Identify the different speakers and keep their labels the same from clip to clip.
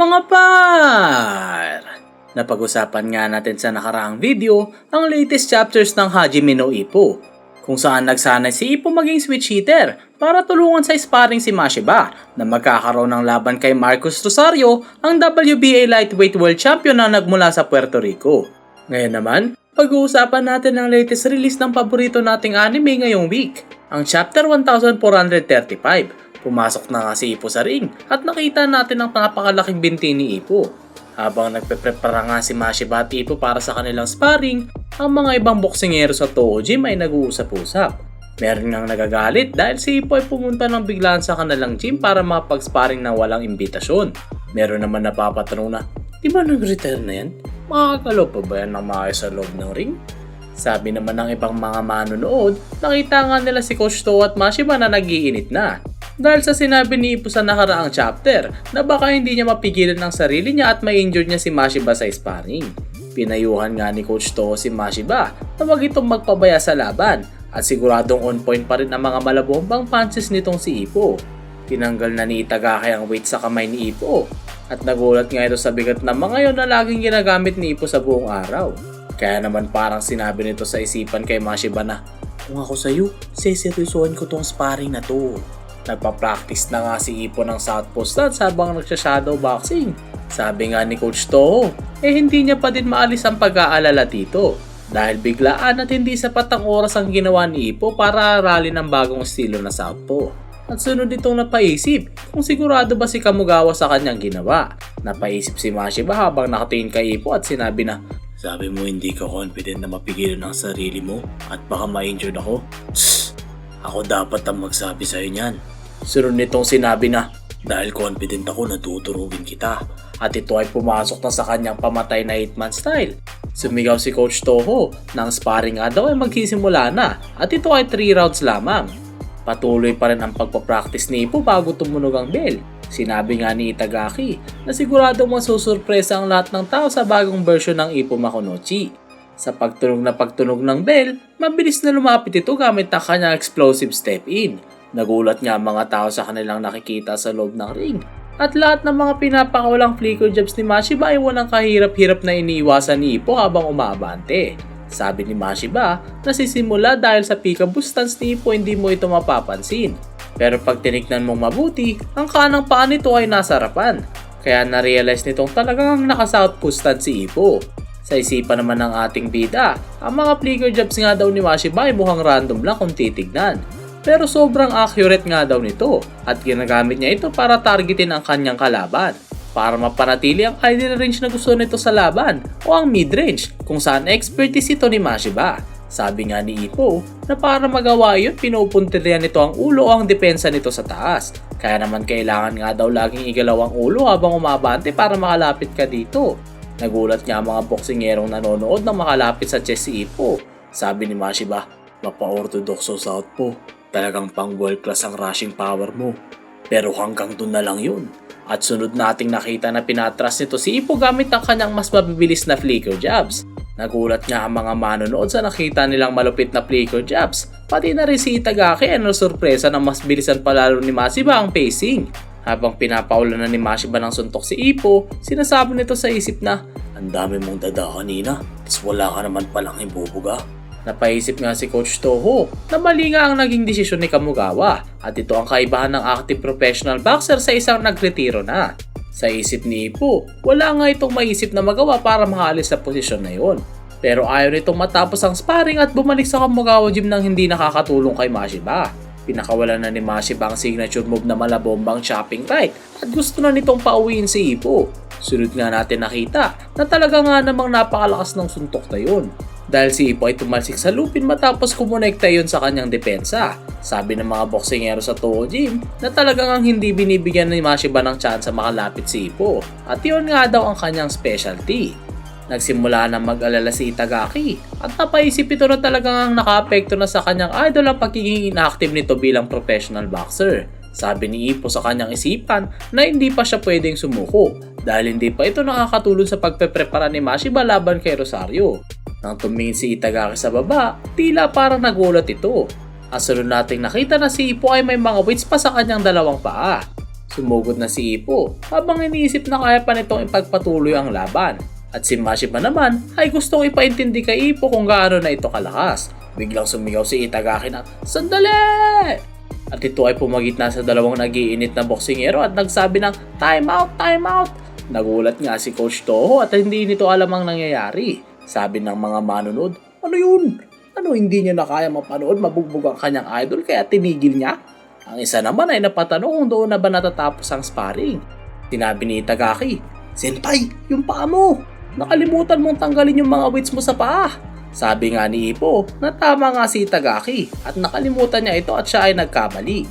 Speaker 1: Mga par! Napag-usapan nga natin sa nakaraang video ang latest chapters ng Hajime no Ippo kung saan nagsanay si Ippo maging switch hitter para tulungan sa sparring si Mashiba na magkakaroon ng laban kay Marcus Rosario ang WBA Lightweight World Champion na nagmula sa Puerto Rico. Ngayon naman, pag-uusapan natin ang latest release ng paborito nating anime ngayong week, ang chapter 1435 Pumasok na nga si Ipo sa ring at nakita natin ang napakalaking binti ni Ipo. Habang nagpe-prepara nga si Mashiba at Ipo para sa kanilang sparring, ang mga ibang boksingero sa Toho Gym ay nag-uusap-usap. Meron ngang nagagalit dahil si Ipo ay pumunta ng biglaan sa kanilang gym para makapag-sparring ng walang imbitasyon. Meron naman napapatanong na, di ba nag-retire na yan? Makakalo pa ba yan ng maayos sa loob ng ring? Sabi naman ng ibang mga manonood, nakita nga nila si Coach To at Mashiba na nagiinit na. Dahil sa sinabi ni Ipo sa nakaraang chapter na baka hindi niya mapigilan ang sarili niya at ma-injure niya si Mashiba sa sparring. Pinayuhan nga ni Coach To si Mashiba na wag itong magpabaya sa laban at siguradong on point pa rin ang mga malabombang punches nitong si Ipo. Tinanggal na ni Itagaki ang weight sa kamay ni Ipo at nagulat nga ito sa bigat na mga yon na laging ginagamit ni Ipo sa buong araw. Kaya naman parang sinabi nito sa isipan kay Mashiba na, Kung ako sa'yo, seseryosohan ko tong sparring na to. Nagpa-practice na nga si Ipo ng Southpaw Stance habang nagsha-shadow boxing. Sabi nga ni Coach Toho, eh hindi niya pa din maalis ang pag-aalala dito. Dahil biglaan at hindi sapat ang oras ang ginawa ni Ipo para aralin ang bagong estilo na Southpaw. At sunod itong napaisip kung sigurado ba si Kamugawa sa kanyang ginawa. Napaisip si Mashiba habang nakatingin kay Ipo at sinabi na, Sabi mo hindi ka confident na mapigilan ang sarili mo at baka ma-injured ako? Tss, ako dapat ang magsabi sa'yo niyan. Sunod nitong sinabi na, dahil confident ako na tuturugin kita. At ito ay pumasok na sa kanyang pamatay na hitman style. Sumigaw si Coach Toho na ang sparring nga daw ay magsisimula na at ito ay 3 rounds lamang. Patuloy pa rin ang pagpapractice ni Ipo bago tumunog ang bell. Sinabi nga ni Itagaki na sigurado masusurpresa ang lahat ng tao sa bagong version ng Ipo Makonochi. Sa pagtunog na pagtunog ng bell, mabilis na lumapit ito gamit ang kanyang explosive step in. Nagulat nga ang mga tao sa kanilang nakikita sa loob ng ring. At lahat ng mga pinapakawalang flicker jabs ni Mashiba ay walang kahirap-hirap na iniiwasan ni Ipo habang umabante. Sabi ni Mashiba, nasisimula dahil sa peekaboo stance ni Ipo hindi mo ito mapapansin. Pero pag tinignan mong mabuti, ang kanang paa nito ay nasa harapan. Kaya na-realize nitong talagang naka-southpaw stance si Ipo. Sa isipan naman ng ating bida, ang mga flicker jabs nga daw ni Mashiba ay mukhang random lang kung titignan. Pero sobrang accurate nga daw nito at ginagamit niya ito para targetin ang kanyang kalaban para mapanatili ang ideal range na gusto nito sa laban o ang mid-range kung saan expertise ito ni Mashiba. Sabi nga ni Ipo na para magawa yun pinupuntiryan nito ang ulo o ang depensa nito sa taas. Kaya naman kailangan nga daw laging igalaw ang ulo habang umabante para makalapit ka dito. Nagulat nga mga boksingerong nanonood na makalapit sa chest si Ipo. Sabi ni Mashiba, mapa-orthodoxo southpaw. Talagang pang world class ang rushing power mo. Pero hanggang dun na lang yun. At sunod nating nakita na pinatras nito si Ipo gamit ang kanyang mas mabibilis na flicker jabs. Nagulat nga ang mga manonood sa nakita nilang malupit na flicker jabs. Pati na rin si Itagaki ay sorpresa na mas bilisan palalo ni Masiba ang pacing. Habang pinapaulan na ni Mashiba ng suntok si Ipo, sinasabi nito sa isip na, Ang dami mong dada kanina, tas wala ka naman palang ibubuga. Napaisip nga si Coach Toho na mali nga ang naging desisyon ni Kamugawa at ito ang kaibahan ng active professional boxer sa isang nagretiro na. Sa isip ni Ipo, wala nga itong maisip na magawa para makaalis sa posisyon na yon. Pero ayaw nitong matapos ang sparring at bumalik sa Kamugawa gym nang hindi nakakatulong kay Mashiba. Pinakawalan na ni Mashiba ang signature move na malabombang chopping right at gusto na nitong pauwiin si Ipo. Sunod nga natin nakita na talaga nga namang napakalakas ng suntok na yun dahil si Ipo ay tumalsik sa lupin matapos kumonekta yon sa kanyang depensa. Sabi ng mga boksingero sa Toho Gym na talagang ang hindi binibigyan ni Mashiba ng chance makalapit si Ipo at yun nga daw ang kanyang specialty. Nagsimula na mag-alala si Itagaki at napaisip ito na talagang ang nakaapekto na sa kanyang idol ang pagiging inactive nito bilang professional boxer. Sabi ni Ipo sa kanyang isipan na hindi pa siya pwedeng sumuko dahil hindi pa ito nakakatulong sa pagpeprepara ni Mashiba laban kay Rosario. Nang tumingin si Itagaki sa baba, tila parang nagulat ito. Ang sunod nating nakita na si Ipo ay may mga weights pa sa kanyang dalawang paa. Sumugod na si Ipo habang iniisip na kaya pa nitong ipagpatuloy ang laban. At si Mashiba naman ay gustong ipaintindi kay Ipo kung gaano na ito kalakas. Biglang sumigaw si Itagaki na, Sandali! At ito ay pumagitna sa dalawang nagiinit na boksingero at nagsabi ng time out, time out. Nagulat nga si Coach Toho at hindi nito alam ang nangyayari. Sabi ng mga manunod, ano yun? Ano hindi niya na kaya mapanood mabugbog ang kanyang idol kaya tinigil niya? Ang isa naman ay napatanong kung doon na ba natatapos ang sparring. Sinabi ni Itagaki, Senpai, yung paa mo! Nakalimutan mong tanggalin yung mga weights mo sa paa. Sabi nga ni Ipo na tama nga si Itagaki at nakalimutan niya ito at siya ay nagkamali.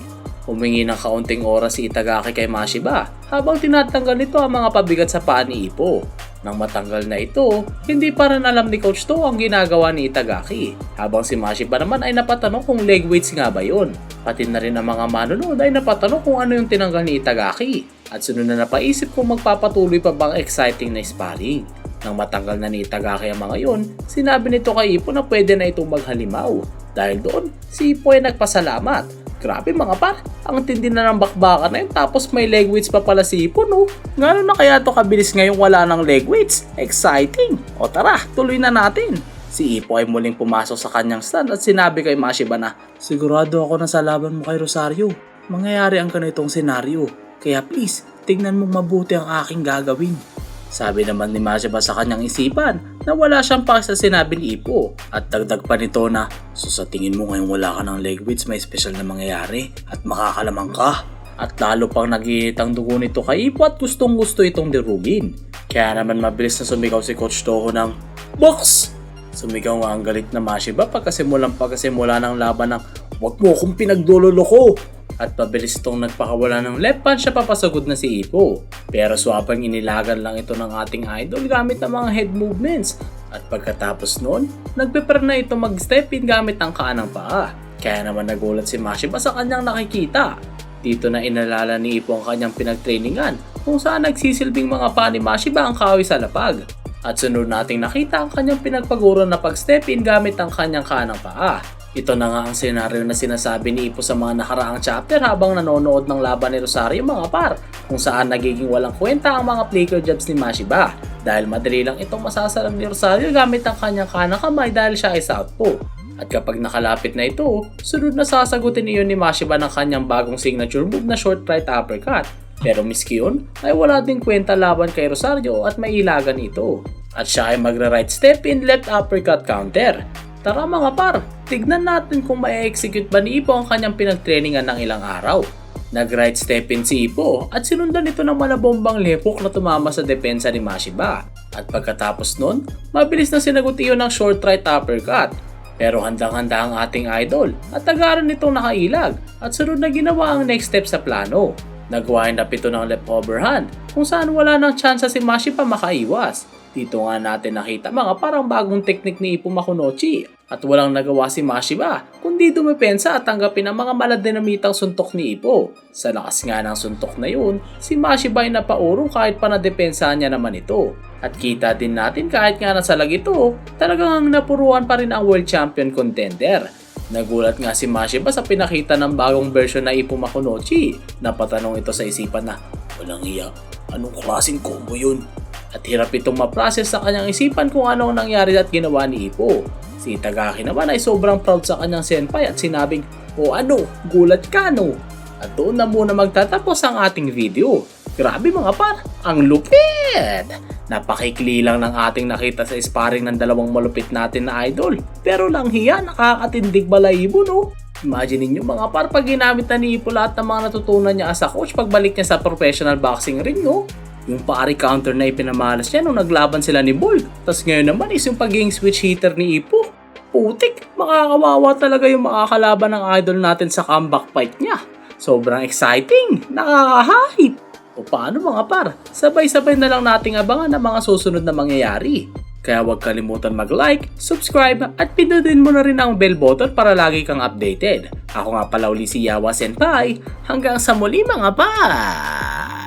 Speaker 1: Humingi ng kaunting oras si Itagaki kay Mashiba habang tinatanggal nito ang mga pabigat sa paa ni Ipo. Nang matanggal na ito, hindi pa rin alam ni Coach To ang ginagawa ni Itagaki. Habang si Mashiba naman ay napatanong kung leg weights nga ba yun. Pati na rin ang mga manonood ay napatanong kung ano yung tinanggal ni Itagaki. At sunod na napaisip kung magpapatuloy pa bang exciting na sparring. Nang matanggal na ni Itagaki ang mga yon, sinabi nito kay Ipo na pwede na itong maghalimaw. Dahil doon, si Ipo ay nagpasalamat. Grabe mga par, ang tindi na ng bakbakan na yun tapos may leg weights pa pala si Ipo no. Ngano na kaya to kabilis ngayong wala ng leg weights? Exciting! O tara, tuloy na natin. Si Ipo ay muling pumasok sa kanyang stand at sinabi kay Mashiba na, Sigurado ako na sa laban mo kay Rosario, mangyayari ang ganitong senaryo. Kaya please, tignan mong mabuti ang aking gagawin. Sabi naman ni Mashiba sa kanyang isipan na wala siyang pa sa sinabi ni Ipo at dagdag pa nito na so sa tingin mo ngayon wala ka ng leg weights may special na mangyayari at makakalamang ka. At lalo pang naginit ang dugo nito kay Ipo at gustong gusto itong dirugin. Kaya naman mabilis na sumigaw si Coach Toho ng Box! Sumigaw nga ang galit na Mashiba pagkasimulang pagkasimula ng laban ng Huwag mo akong pinagdololoko! At pabilis itong nagpakawala ng left punch siya papasagod na si Ipo. Pero swapang inilagan lang ito ng ating idol gamit ang mga head movements. At pagkatapos noon, nagpe-prepare na ito mag-step in gamit ang kaanang paa. Kaya naman nagulat si Mashiba sa kanyang nakikita. Dito na inalala ni Ipo ang kanyang pinagtrainingan kung saan nagsisilbing mga paa ni Mashiba ang kawi sa lapag. At sunod nating nakita ang kanyang pinagpaguro na pag-step in gamit ang kanyang kanang paa. Ito na nga ang senaryo na sinasabi ni Ipo sa mga nakaraang chapter habang nanonood ng laban ni Rosario mga par kung saan nagiging walang kwenta ang mga flicker jabs ni Mashiba dahil madali lang itong masasalam ni Rosario gamit ang kanyang kanang kamay dahil siya ay southpaw. At kapag nakalapit na ito, sunod na sasagutin iyon ni Mashiba ng kanyang bagong signature move na short right uppercut. Pero miski yun, ay wala ding kwenta laban kay Rosario at may ilagan ito. At siya ay magra-right step in left uppercut counter. Tara mga par, tignan natin kung ma-execute ba ni Ipo ang kanyang pinagtrainingan ng ilang araw. Nag-right step in si Ipo at sinundan ito ng malabombang lepok na tumama sa depensa ni Mashiba. At pagkatapos nun, mabilis na sinagot iyon ng short right uppercut. Pero handang-handa ang ating idol at tagaran nitong nakailag at sunod na ginawa ang next step sa plano. Nag-wind up ito ng left overhand kung saan wala nang tsansa si Mashiba makaiwas. Dito nga natin nakita mga parang bagong teknik ni Ipo Makunochi at walang nagawa si Mashiba kundi dumepensa at tanggapin ang mga maladinamitang suntok ni Ipo. Sa lakas nga ng suntok na yun, si Mashiba ay napaurong kahit pa nadepensahan niya naman ito. At kita din natin kahit nga nasa lag ito, talagang napuruan pa rin ang world champion contender. Nagulat nga si Mashiba sa pinakita ng bagong version na Ipo Makunochi. Napatanong ito sa isipan na, walang iya, anong klaseng combo yun? At hirap itong ma-process sa kanyang isipan kung ano ang nangyari at ginawa ni Ipo. Si Tagaki naman ay sobrang proud sa kanyang senpai at sinabing, O ano, gulat ka no? At doon na muna magtatapos ang ating video. Grabe mga par, ang lupit! Napakikli lang ng ating nakita sa sparring ng dalawang malupit natin na idol. Pero lang hiya, nakakatindig balayibo no? Imagine ninyo mga par pag ginamit na ni Ipo lahat ng mga natutunan niya as a coach pagbalik niya sa professional boxing ring no? Yung pari counter na ipinamalas niya nung naglaban sila ni Bold. Tapos ngayon naman is yung pagiging switch hitter ni Ipo. Putik, makakawawa talaga yung makakalaban ng idol natin sa comeback fight niya. Sobrang exciting, nakaka-hype. O paano mga par, sabay-sabay na lang nating abangan ang mga susunod na mangyayari. Kaya huwag kalimutan mag-like, subscribe at pindutin mo na rin ang bell button para lagi kang updated. Ako nga pala uli si Yawa Senpai. Hanggang sa muli mga par!